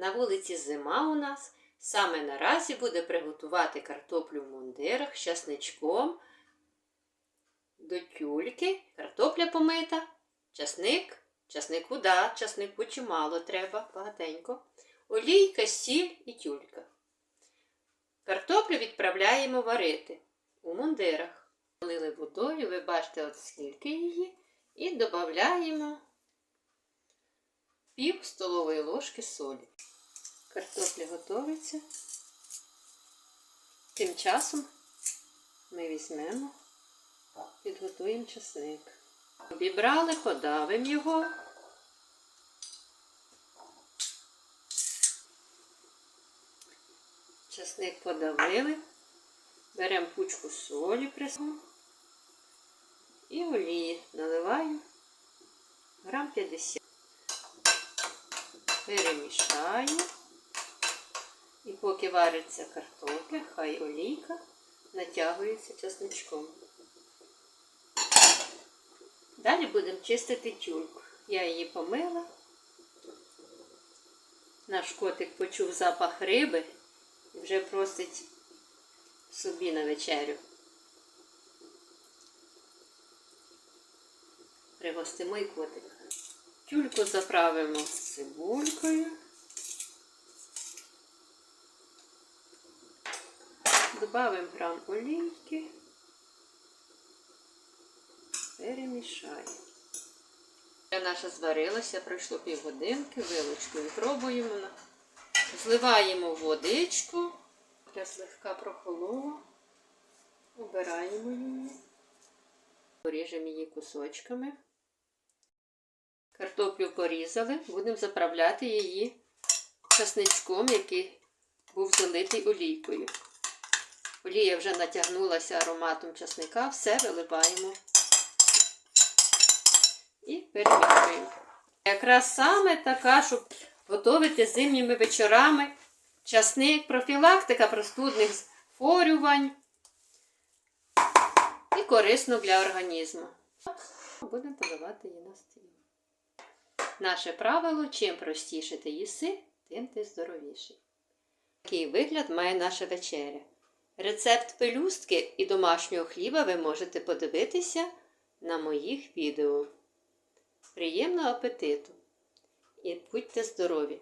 На вулиці зима у нас. Саме наразі буде приготувати картоплю в мундирах з часничком, до тюльки, картопля помита, часник, часнику да, часнику чимало треба, багатенько, олійка, сіль і тюлька. Картоплю відправляємо варити у мундирах. Полили водою, ви бачите, от скільки її, і додаємо пів столової ложки солі. Картопля готується. Тим часом ми візьмемо, підготуємо часник. Обібрали, подавимо його. Часник подавили. Беремо пучку солі присну і олії наливаємо грам 50. Перемішаємо. І поки вариться картопля, хай олійка натягується часничком. Далі будемо чистити тюльку. Я її помила. Наш котик почув запах риби і вже просить собі на вечерю. Пригостимо і котика. Тюльку заправимо цибулькою. Добавимо грам олійки. Перемішаємо. Наша зварилася, пройшло півгодинки, вилочкою пробуємо. Зливаємо водичку. Я слегка прохолола. Обираємо її. Поріжемо її кусочками. Картоплю порізали, будемо заправляти її часничком, який був залитий олійкою. Олія вже натягнулася ароматом часника, все виливаємо і перемішуємо. Якраз саме така, щоб готувати зимніми вечорами часник, профілактика простудних захворювань і корисно для організму. Будемо подавати її на стіл. Наше правило: чим простіше ти їси, тим ти здоровіший. Такий вигляд має наша вечеря. Рецепт пелюстки і домашнього хліба ви можете подивитися на моїх відео. Приємного апетиту! І будьте здорові!